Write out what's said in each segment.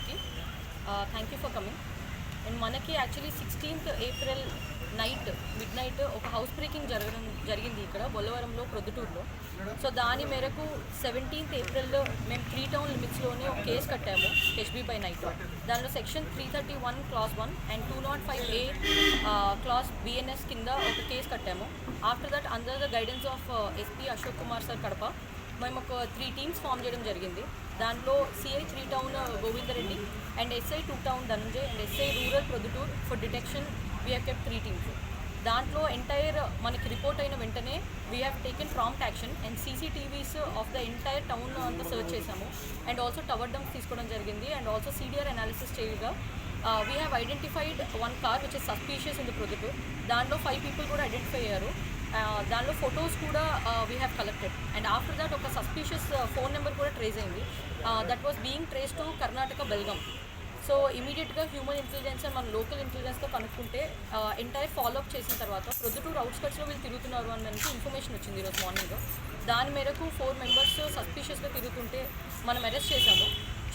అందరికీ. Thank you for coming and మనకి actually sixteenth April night midnight ఒక house breaking జరగడం జరిగింది ఇక్కడ బొల్లవరంలో ప్రొద్దుటూరులో. సో దాని మేరకు సెవెంటీన్త్ ఏప్రిల్లో మేము త్రీ టౌన్ లిమిట్స్లోనే ఒక కేసు కట్టాము హెచ్బీ బై నైట్ దానిలో section three thirty one class one and two naught five A class BNS కింద ఒక కేసు కట్టాము. After that under the guidance of SP Ashok Kumar sir Kadapa మేము ఒక three teams form చేయడం జరిగింది. దాంట్లో CI three town Govindareddy and SI two town Dhananjay and SI rural Proddatur for detection we have kept three teams దాంట్లో entire మనకి report అయిన వెంటనే we have taken prompt action and CCTVs of the entire town అంతా search చేశాము. And also tower dumps తీసుకోవడం జరిగింది. And also CDR analysis చేయగా we have identified one car which is suspicious in the Proddatur దాంట్లో five people కూడా identify అయ్యారు. దానిలో photos కూడా we have collected and after that ఒక సస్పీషియస్ ఫోన్ నెంబర్ కూడా ట్రేస్ అయింది. That was being trace to Karnataka Belgaum so ఇమీడియట్గా human intelligence and మన లోకల్ ఇంటెలిజెన్స్తో కనుక్కుంటే ఎంటైర్ ఫాలోఅప్ చేసిన తర్వాత ప్రొద్దుటూరు అవుట్స్కట్స్లో వీళ్ళు తిరుగుతున్నారు అని మనకి ఇన్ఫర్మేషన్ వచ్చింది ఈరోజు మార్నింగ్ దాని మేరకు ఫోర్ మెంబర్స్ సస్పీషియస్గా తిరుగుతుంటే మనం అరెస్ట్ చేశాము.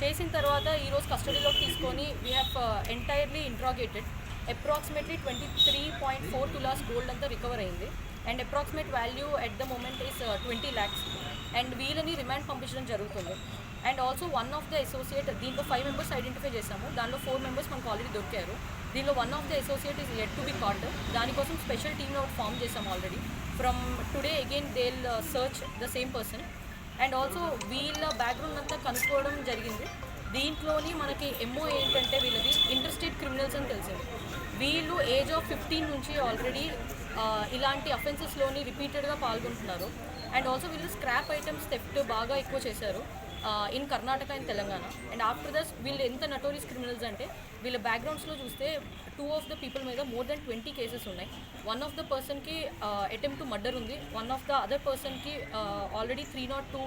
చేసిన తర్వాత ఈరోజు కస్టడీలోకి తీసుకొని we have entirely interrogated approximately twenty three point four tolas gold అంతా రికవర్ అయింది. And approximate value at the moment is twenty lakhs and వీళ్ళని రిమాండ్ పంపించడం జరుగుతుంది. And also one of the associate దీంట్లో ఫైవ్ మెంబర్స్ ఐడెంటిఫై చేశాము. దానిలో four members మనకు already దొరికారు. దీనిలో one of the associate is at to be caught దానికోసం స్పెషల్ టీమ్ని ఒకటి ఫామ్ చేసాము already from today again they search the same person and also వీళ్ళ బ్యాక్గ్రౌండ్ అంతా కనుక్కోవడం జరిగింది. దీంట్లోని మనకి ఎంఓ ఏంటంటే వీళ్ళది ఇంటర్స్టేట్ క్రిమినల్స్ అని తెలిసింది. వీళ్ళు ఏజ్ ఆఫ్ ఫిఫ్టీన్ నుంచి ఆల్రెడీ ఇలాంటి అఫెన్సెస్లోని రిపీటెడ్గా పాల్గొంటున్నారు. అండ్ ఆల్సో వీళ్ళు స్క్రాప్ ఐటమ్స్ థెఫ్ట్ బాగా ఎక్కువ చేశారు. In Karnataka and Telangana and after this వీళ్ళు ఎంత నటోరియస్ క్రిమినల్స్ అంటే వీళ్ళ బ్యాక్గ్రౌండ్స్లో చూస్తే టూ ఆఫ్ ద పీపుల్ మీద మోర్ దెన్ ట్వంటీ కేసెస్ ఉన్నాయి. వన్ ఆఫ్ ద పర్సన్కి అటెంప్ట్ టు మర్డర్ ఉంది. వన్ ఆఫ్ ద అదర్ పర్సన్కి already three naught two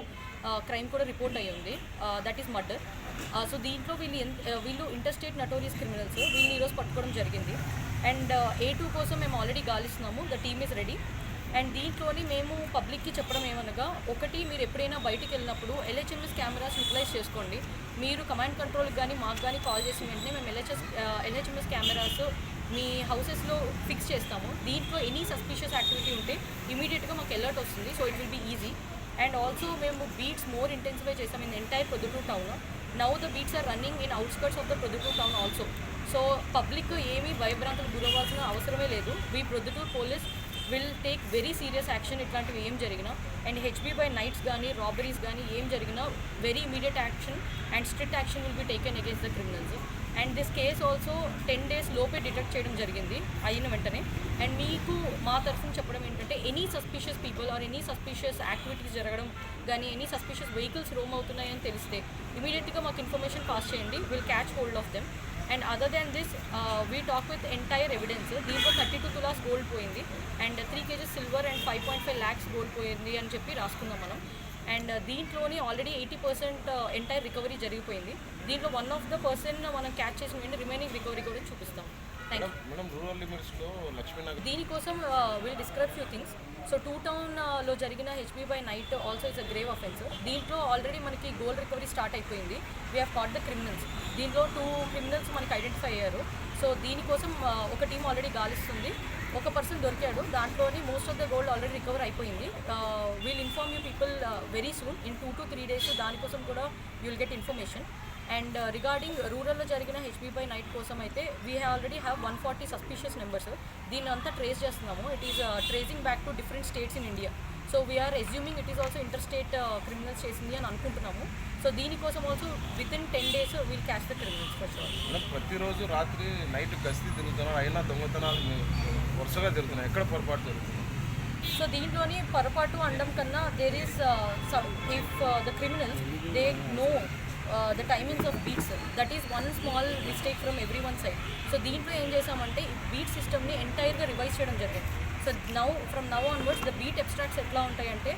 crime కూడా రిపోర్ట్ అయ్యి ఉంది. దట్ ఈస్ మర్డర్ సో దీంట్లో వీళ్ళు ఎంత వీళ్ళు ఇంటర్స్టేట్ నటోరియస్ క్రిమినల్స్ వీళ్ళు ఈరోజు పట్టుకోవడం జరిగింది. అండ్ ఏ టూ కోసం మేము already గాలిస్తున్నాము. The team is ready and దీంట్లోని మేము పబ్లిక్కి చెప్పడం ఏమనగా ఒకటి మీరు ఎప్పుడైనా బయటికి వెళ్ళినప్పుడు ఎల్హెచ్ఎంఎస్ కెమెరాస్ యూటిలైజ్ చేసుకోండి. మీరు కమాండ్ కంట్రోల్కి కానీ మాకు కానీ కాల్ చేసిన వెంటనే మేము ఎల్హెచ్ఎస్ ఎల్హెచ్ఎంఎస్ uh, కెమెరాస్ మీ హౌసెస్లో ఫిక్స్ చేస్తాము. దీంట్లో ఎనీ సస్పిషియస్ యాక్టివిటీ ఉంటే ఇమీడియట్గా మాకు అలర్ట్ వస్తుంది. So it will be easy. And also మేము బీట్స్ మోర్ ఇంటెన్సిఫై చేస్తాం in entire Proddatur town. Now the beats are running in outskirts of the Proddatur town also. So public ఏమీ భయభ్రాంతులు గురవ్వాల్సిన అవసరమే లేదు. We Proddatur police will take very serious action ఇట్లాంటివి ఏం జరిగినా. అండ్ హెచ్బీ బై నైట్స్ కానీ రాబరీస్ కానీ ఏం జరిగినా very immediate action and strict action will be taken against the criminals and this case also ten days లోపే detect చేయడం జరిగింది అయిన వెంటనే. అండ్ మీకు మా తరఫున చెప్పడం ఏంటంటే any suspicious people or any suspicious activities జరగడం కానీ ఎనీ సస్పిషియస్ వెహికల్స్ రోమ్ అవుతున్నాయని తెలిస్తే ఇమీడియట్గా మాకు ఇన్ఫర్మేషన్ పాస్ చేయండి. Will catch hold of them and other than this we talk with entire evidence దీంట్లో గోల్డ్ పోయింది. And three kgs silver and five point five lakhs gold పోయింది అని చెప్పి రాసుకుందాం మనం. అండ్ దీంట్లోని already eighty percent entire recovery జరిగిపోయింది. దీంట్లో వన్ ఆఫ్ ద పర్సన్ మనం క్యాచ్ చేసిన వెంటనే రిమైనింగ్ రికవరీ కూడా చూపిస్తాం. దీనికోసం will describe few things so two టౌన్లో జరిగిన HB by night also it's a grave offence దీంట్లో ఆల్రెడీ మనకి గోల్డ్ రికవరీ స్టార్ట్ అయిపోయింది. We have caught the criminals దీంట్లో టూ క్రిమినల్స్ మనకి ఐడెంటిఫై అయ్యారు. సో దీనికోసం uh, ఒక టీం ఆల్రెడీ గాలిస్తుంది. ఒక పర్సన్ దొరికాడు. దాంట్లోని most of the gold already recover అయిపోయింది. We'll inform you people very soon in two to three days దానికోసం కూడా you'll get information and regarding రూరల్లో జరిగిన హెచ్బీ బై నైట్ కోసం అయితే we have already have one forty suspicious numbers దీన్ని అంతా trace చేస్తున్నాము it is tracing back to different states in India so we are assuming it is also interstate criminals చేసింది అని అనుకుంటున్నాము. సో దీనికోసం also within ten days we'll catch the criminals madam ప్రతిరోజు రాత్రి night గస్తీ తిరుగుతున్నారు అయినా దొంగతనాలు వరుసగా జరుగుతున్నాయి. ఎక్కడ పొరపాటు జరుగుతుంది? సో దీంట్లోని పొరపాటు అనడం కన్నా there is if the criminals they know the timings of beats that is one small mistake from every one side so దీంట్లో ఏం చేసామంటే బీట్ సిస్టమ్ని ఎంటైర్గా రివైజ్ చేయడం జరిగింది. So now from now onwards the beat abstracts ఎట్లా ఉంటాయంటే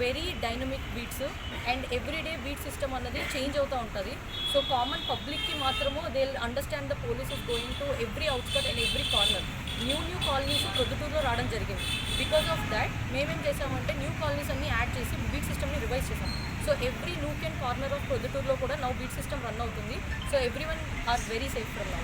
very dynamic beats and everyday beat system అన్నది చేంజ్ అవుతూ ఉంటుంది. సో కామన్ పబ్లిక్కి మాత్రము they understand the police is going to every outskirt and every corner new new colonies ప్రొద్దుటూరులో రావడం జరిగింది. బికాస్ ఆఫ్ దాట్ మేమేం చేసామంటే న్యూ కాలనీస్ అన్ని యాడ్ చేసి బీట్ సిస్టమ్ని రివైజ్ చేసాం so every nook and corner of ప్రొద్దుటూరులో కూడా నౌ బీట్ సిస్టమ్ రన్ అవుతుంది. So every one are very safe from now